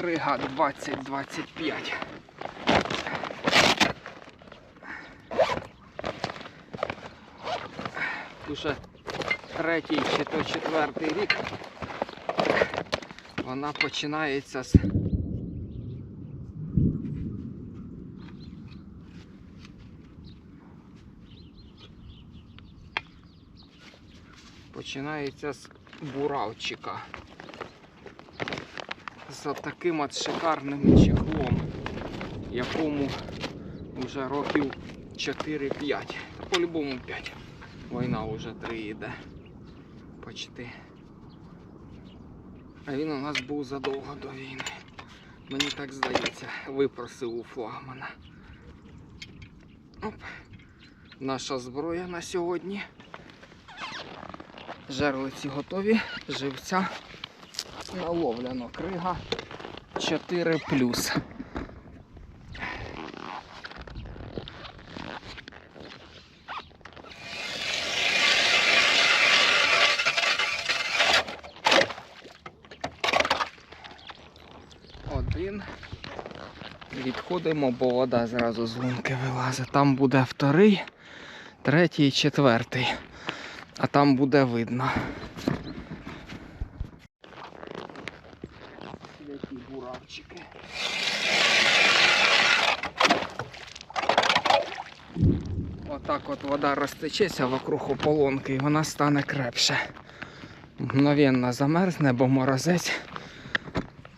крига 20-25. Уже третій чи то четвертий рік вона починається з починається з буравчика. З таким от шикарним чехлом, якому вже років 4-5. По-любому 5. Війна вже 3 йде. Почти. А він у нас був задовго до війни. Мені так здається, випросив у флагмана. Оп. Наша зброя на сьогодні. Жерлиці готові, живця наловлено. Крига 4 Один. Відходимо, бо вода зразу з лунки вилазить. Там буде вторий, третій, четвертий. А там буде видно. Отак от вода розтечеться вокруг ополонки і вона стане крепше. Мгновенно замерзне, бо морозець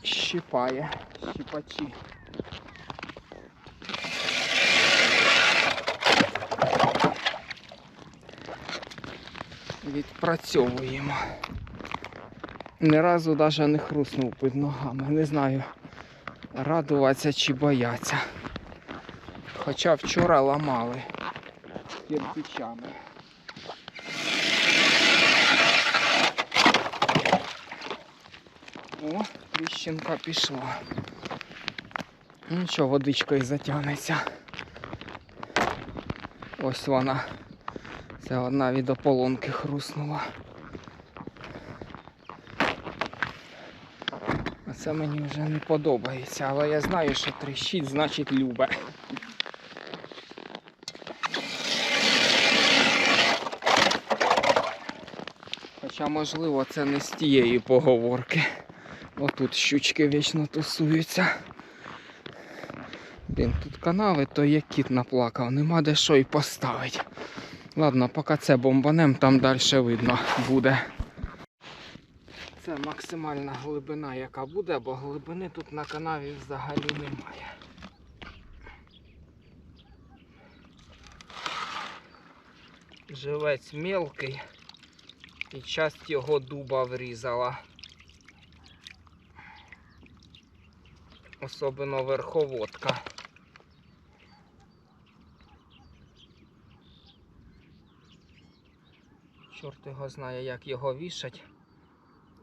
щипає, щипачі. Відпрацьовуємо. Ні разу навіть не хруснув під ногами. Не знаю, радуватися чи бояться. Хоча вчора ламали кирпичами. О, тріщинка пішла. Ну що, водичкою затягнеться. Ось вона. Це одна від ополонки хруснула. А це мені вже не подобається, але я знаю, що тріщить, значить любе. Хоча, можливо, це не з тієї поговорки. Отут щучки вічно тусуються. Блін, тут канави, то є кіт наплакав, нема де що й поставить. Ладно, поки це бомбанем, там далі видно буде. Це максимальна глибина, яка буде, бо глибини тут на канаві взагалі немає. Живець мелкий і часть його дуба врізала. Особливо верховодка. Чорт його знає, як його вішать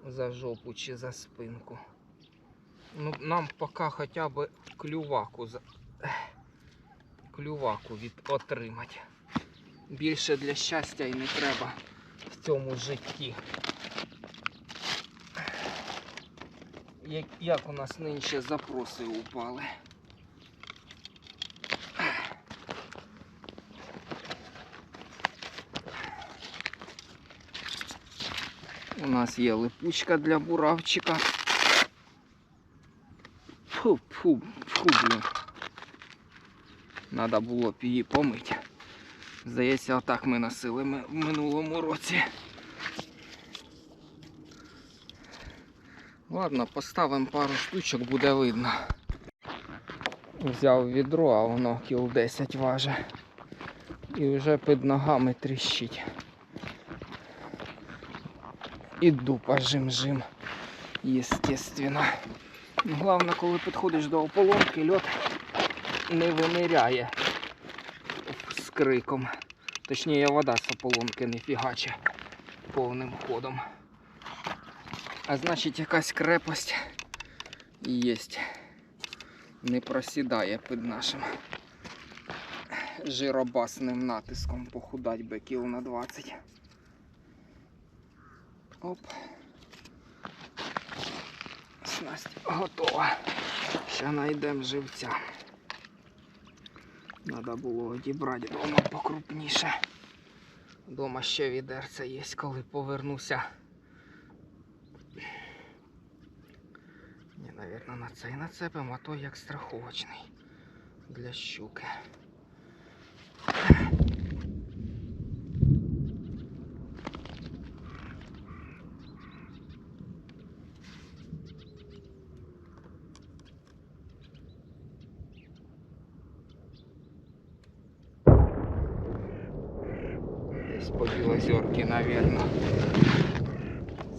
за жопу чи за спинку. Ну, нам поки хоча б клюваку клюваку від отримати. Більше для щастя і не треба в цьому житті. Як, як у нас нинче запроси упали. У нас є липучка для буравчика. Фу, фу, фу, блін. Надо було б її помити. Здається, отак ми носили в минулому році. Ладно, поставимо пару штучок, буде видно. Взяв відро, а воно кіл 10 важить. І вже під ногами тріщить. І дупа жим-жим. Естественно. Головне, коли підходиш до ополонки, льот не виниряє з криком. Точніше, вода з ополонки не фігаче повним ходом. А значить якась крепость є. Не просідає під нашим жиробасним натиском похудать би кіл на 20. Оп. снасть готова. Ще знайдемо живця. Треба було одібрати вдома покрупніше. Дома ще відерце є, коли повернуся. Ні, навірно, на цей нацепимо, а то як страховочний для щуки. Білозерки, навірно.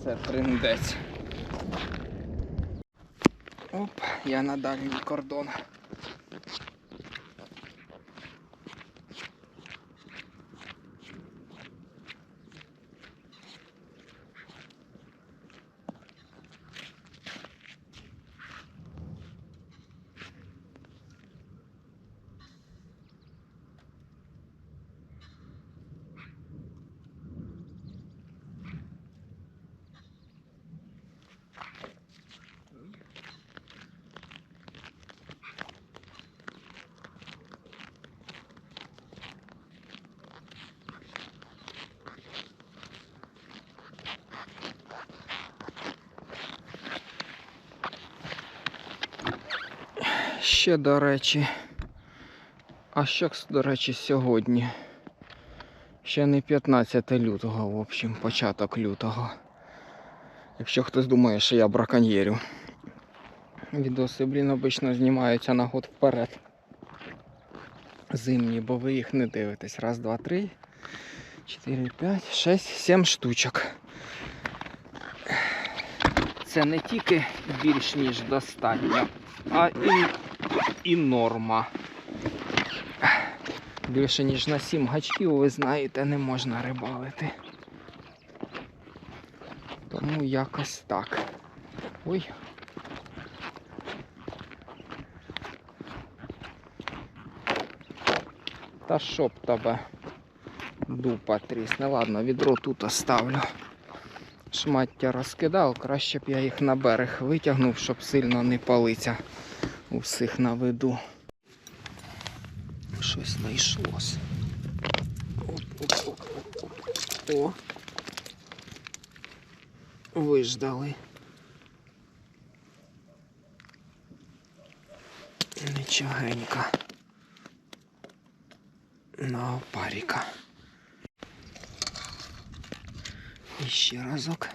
Це триндець. Оп, я на дальній кордон. Ще, до речі. А що, до речі, сьогодні? Ще не 15 лютого, в общем, початок лютого. Якщо хтось думає, що я браконьєрю. Відоси, блін, обично знімаються на год вперед. Зимні, бо ви їх не дивитесь. Раз, два, три, чотири, п'ять, шесть, сім штучок. Це не тільки більш ніж достатньо, а і, і норма. Більше ніж на 7 гачків, ви знаєте, не можна рибалити. Тому якось так. Ой. Та щоб тебе дупа трісне. Ладно, відро тут оставлю. Шмаття розкидав, краще б я їх на берег витягнув, щоб сильно не палиться у всіх на виду. Щось. Оп-оп-оп-оп-оп. О. Виждали. Нічогенька. На опаріка. І ще разок.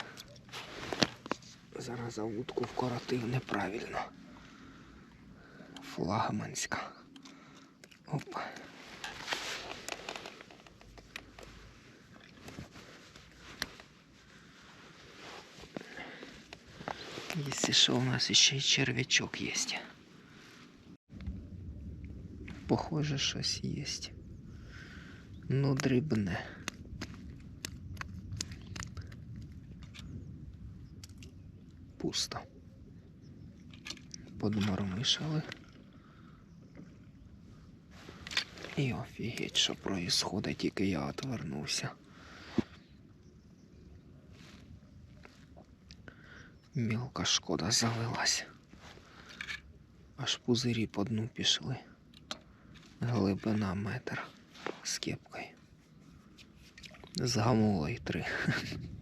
Зараз вудку вкоротив неправильно. Флагманська. Опа. Если что, у нас еще и червячок есть. Похоже, щось есть. Ну, дрібне. Пусто. Подмормишали. І офігеть, що происходить, тільки я отвернувся. Мілка шкода залилась. Аж пузирі по дну пішли. Глибина метр з кепкою. З гамулою три.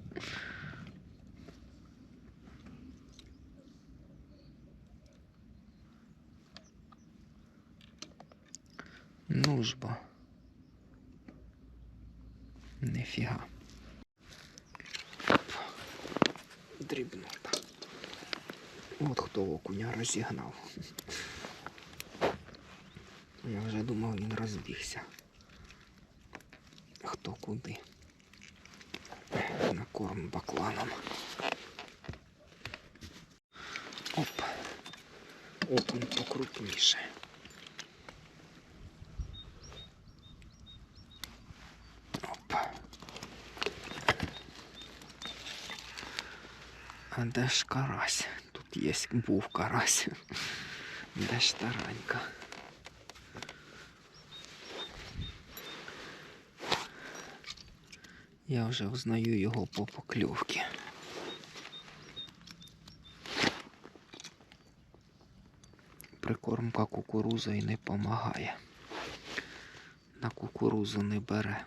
Ну ж бо. Нифіга. Дрібнота. От хто окуня розігнав. Я вже думав, він розбігся. Хто куди? На корм бакланом. Оп. Окунь покрупніше. Оп. А де ж карась? Тут є був карась. Де ж таранька? Я вже взнаю його по покльовці. прикормка кукурузою не помагає. На кукурузу не бере.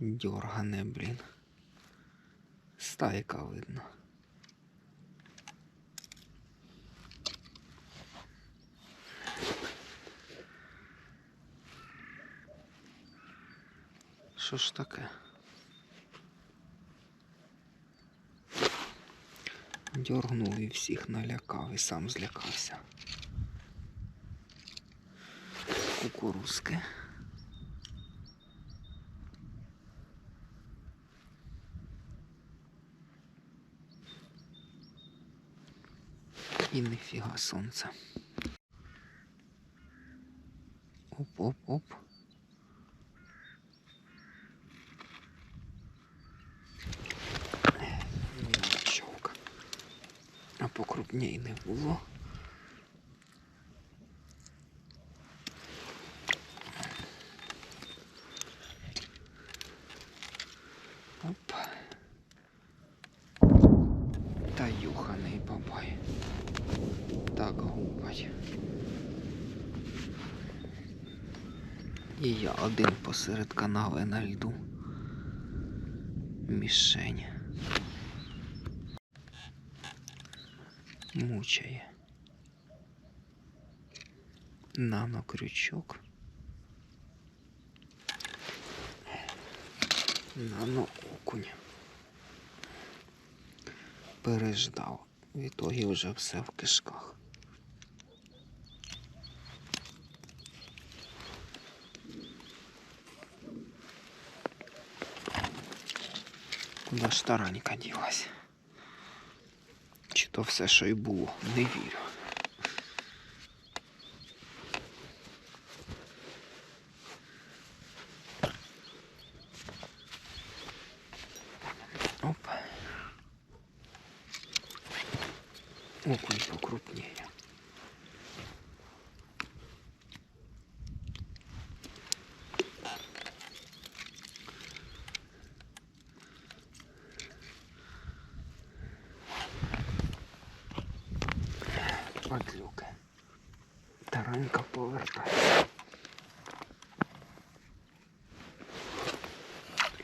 Дьоргане, блін. Стайка видно. Що ж таке? Дьоргнув і всіх налякав і сам злякався. Кукурузки. І ніфіга сонце. Оп-оп-оп. А покрупній не було. Оп. Та юханий бабай. Так гупать. І я один посеред канави на льду. Мішень. Мучає. Нано-крючок. Нано-окунь. Переждав. В ітогі вже все в кишках. Куда ж таранька ділась? Чи то все, що й було, не вірю.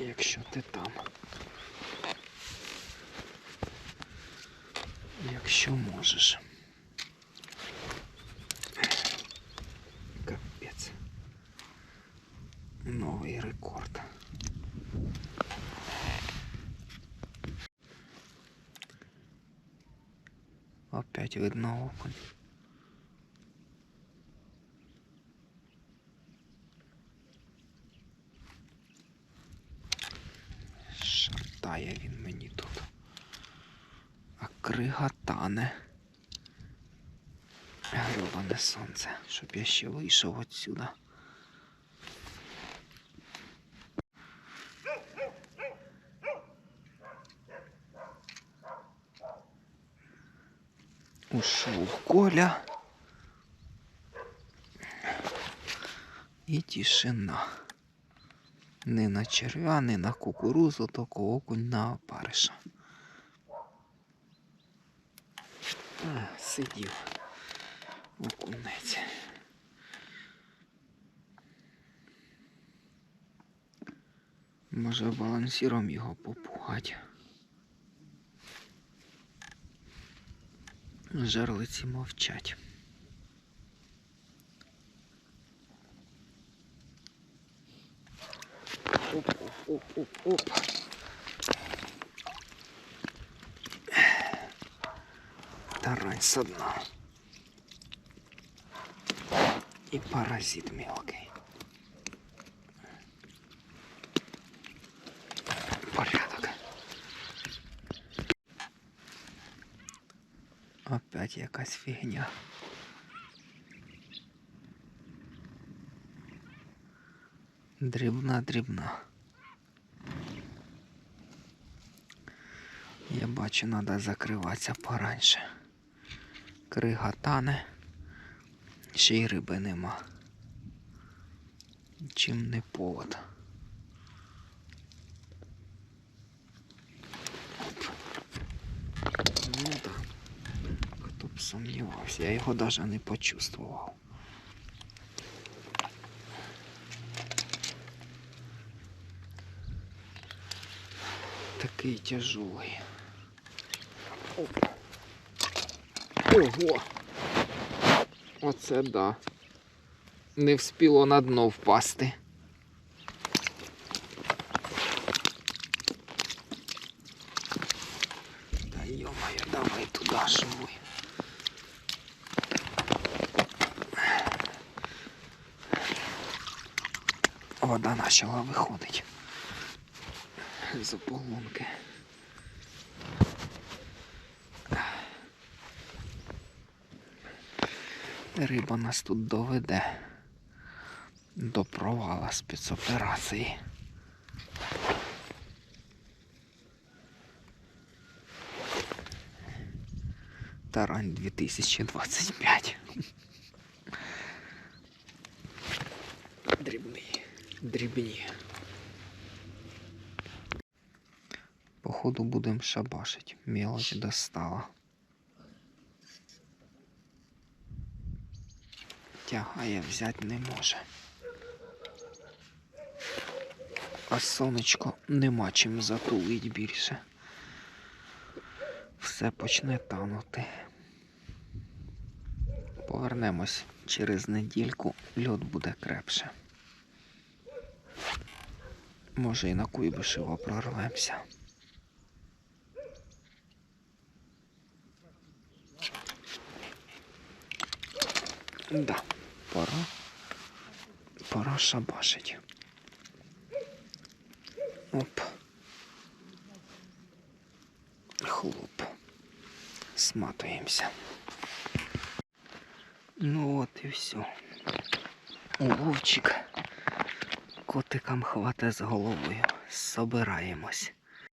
Якщо ти там. Якщо можеш. Капець. Новий рекорд. Опять видно окунь. А крига сонце, щоб я ще вийшов отсюда. Ушел Коля. І тишина. Не на черв'я, не на кукурузу, тільки окунь на опариша. А, сидів окунець. Може балансіром його попугать. Жерлиці мовчать. Оп, Тарань со дна. И паразит мелкий. Порядок. Опять якась фігня. Дрібна, дрібна. Я бачу, треба закриватися пораньше. Крига тане, ще й риби нема. Чим не повод. Ну так. Хто б сумнівався, я його навіть не почувствував. Такий тяжелий. Опа. Ого! Оце да. Не вспіло на дно впасти. Та йомаю, давай туди шуруй. Вода почала виходить з ополонки. Риба нас тут доведе до провала спецоперації. Тарань 2025. Дрібні, дрібні. Походу будемо шабашить. Мелочь достала. Тягає взяти не може. А сонечко нема чим затулить більше. Все почне танути. Повернемось через недільку, льод буде крепше. Може і на Куйбишево прорвемося. Да, пора. Пора шабашить. Оп. Хлоп. Сматуємося. Ну от і все. Вовчик. Котикам хвате з головою. Собираємось.